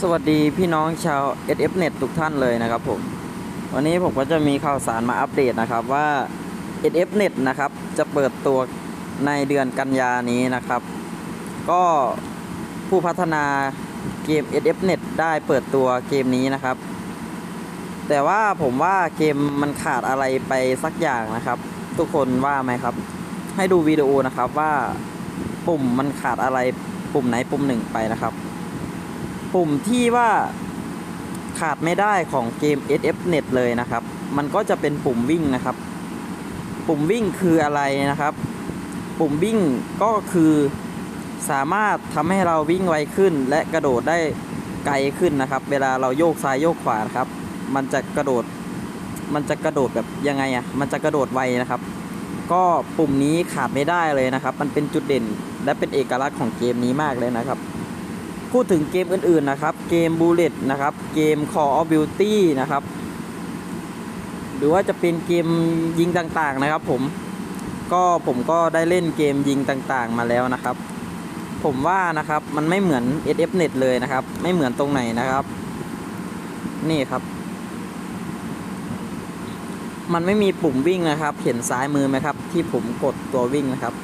สวัสดีพี่น้องชาว SFNet ทุกท่านเลยนะครับผม วันนี้ผมก็จะมีข่าวสารมาอัปเดตนะครับว่า SFNet นะครับ จะเปิดตัวในเดือนกันยานี้นะครับ ก็ผู้พัฒนาเกม SFNet ได้เปิดตัวเกมนี้นะครับ แต่ว่าผมว่าเกมมันขาดอะไรไปสักอย่างนะครับ ทุกคนว่าไหมครับ ให้ดูวิดีโอนะครับว่าปุ่มมันขาดอะไรปุ่มไหนปุ่มหนึ่งไปนะครับ ปุ่มที่ว่าขาดไม่ได้ของเกม SFNet เลยนะครับ มันก็จะเป็นปุ่มวิ่งนะครับ ปุ่มวิ่งคืออะไรนะครับ ปุ่มวิ่งก็คือสามารถทำให้เราวิ่งไวขึ้น และกระโดดได้ไกลขึ้นนะครับ เวลาเราโยกซ้ายโยกขวานะครับ มันจะกระโดด มันจะกระโดดแบบยังไงอะ่ะ มันจะกระโดดไวนะครับ ก็ปุ่มนี้ขาดไม่ได้เลยนะครับ มันเป็นจุดเด่น และเป็นเอกลักษณ์ของเกมนี้มากเลยนะครับ พูดถึงเกมอื่นๆนะครับ เกม Bullet นะครับ เกม Call of Duty นะครับ หรือว่าจะเป็นเกมยิงต่างๆนะครับ ผม ก็ผมก็ได้เล่นเกมยิงต่างๆ มาแล้วนะครับ ผมว่านะครับมันไม่เหมือน SFNet เลยนะครับ ไม่เหมือนตรงไหนนะครับ นี่ครับ มันไม่มีปุ่มวิ่งนะครับ เห็นซ้ายมือไหมครับ ที่ผมกดตัววิ่งนะครับ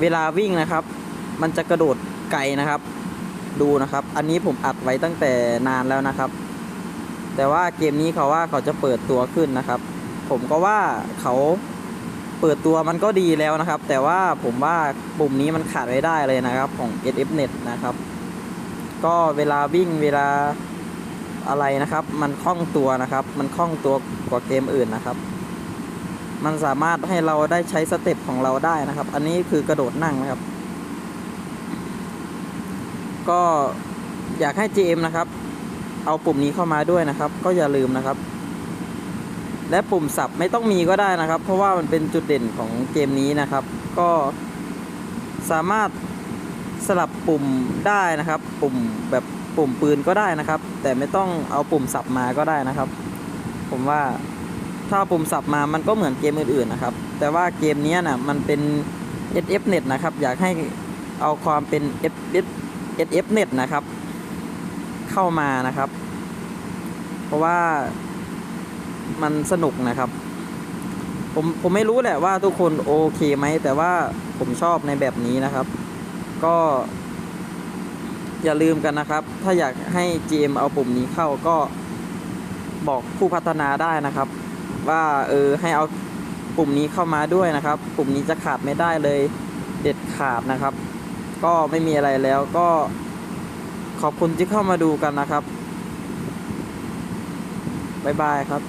เวลาวิ่งนะครับ มันจะกระโดดไกลนะครับ ดูนะครับ อันนี้ผมอัดไว้ตั้งแต่นานแล้วนะครับ แต่ว่าเกมนี้เขาว่าเขาจะเปิดตัวขึ้นนะครับ ผมก็ว่าเขาเปิดตัวมันก็ดีแล้วนะครับ แต่ว่าผมว่าปุ่มนี้มันขาดไม่ได้เลยนะครับ ของ SFNet นะครับ ก็เวลาวิ่งเวลาอะไรนะครับ มันคล่องตัวนะครับ มันคล่องตัวกว่าเกมอื่นนะครับ มันสามารถให้เราได้ใช้สเต็ปของเราได้นะครับ อันนี้คือกระโดดนั่งนะครับ ก็อยากให้ GM นะครับ เอาปุ่มนี้เข้ามาด้วยนะครับ ก็อย่าลืมนะครับ และปุ่มสับไม่ต้องมีก็ได้นะครับ เพราะว่ามันเป็นจุดเด่นของเกมนี้นะครับ ก็สามารถสลับปุ่มได้นะครับ ปุ่มแบบปุ่มปืนก็ได้นะครับ แต่ไม่ต้องเอาปุ่มสับมาก็ได้นะครับ ผมว่าถ้าปุ่มสับมามันก็เหมือนเกมอื่นๆนะครับ แต่ว่าเกมนี้นะมันเป็น SFNet นะครับ อยากให้เอาความเป็น FF SFNet นะครับ เข้ามานะครับ เพราะว่ามันสนุกนะครับ ผมผมไม่รู้แหละว่าทุกคนโอเคไหม แต่ว่าผมชอบในแบบนี้นะครับ ก็ อย่าลืมกันนะครับ ถ้าอยากให้ GM เอาปุ่มนี้เข้าก็บอกผู้พัฒนาได้นะครับ ว่าเออให้เอาปุ่มนี้เข้ามาด้วยนะครับ ปุ่มนี้จะขาดไม่ได้เลยเด็ดขาดนะครับ ก็ไม่มีอะไรแล้วก็ขอบคุณที่เข้ามาดูกันนะครับ บ๊ายบายครับ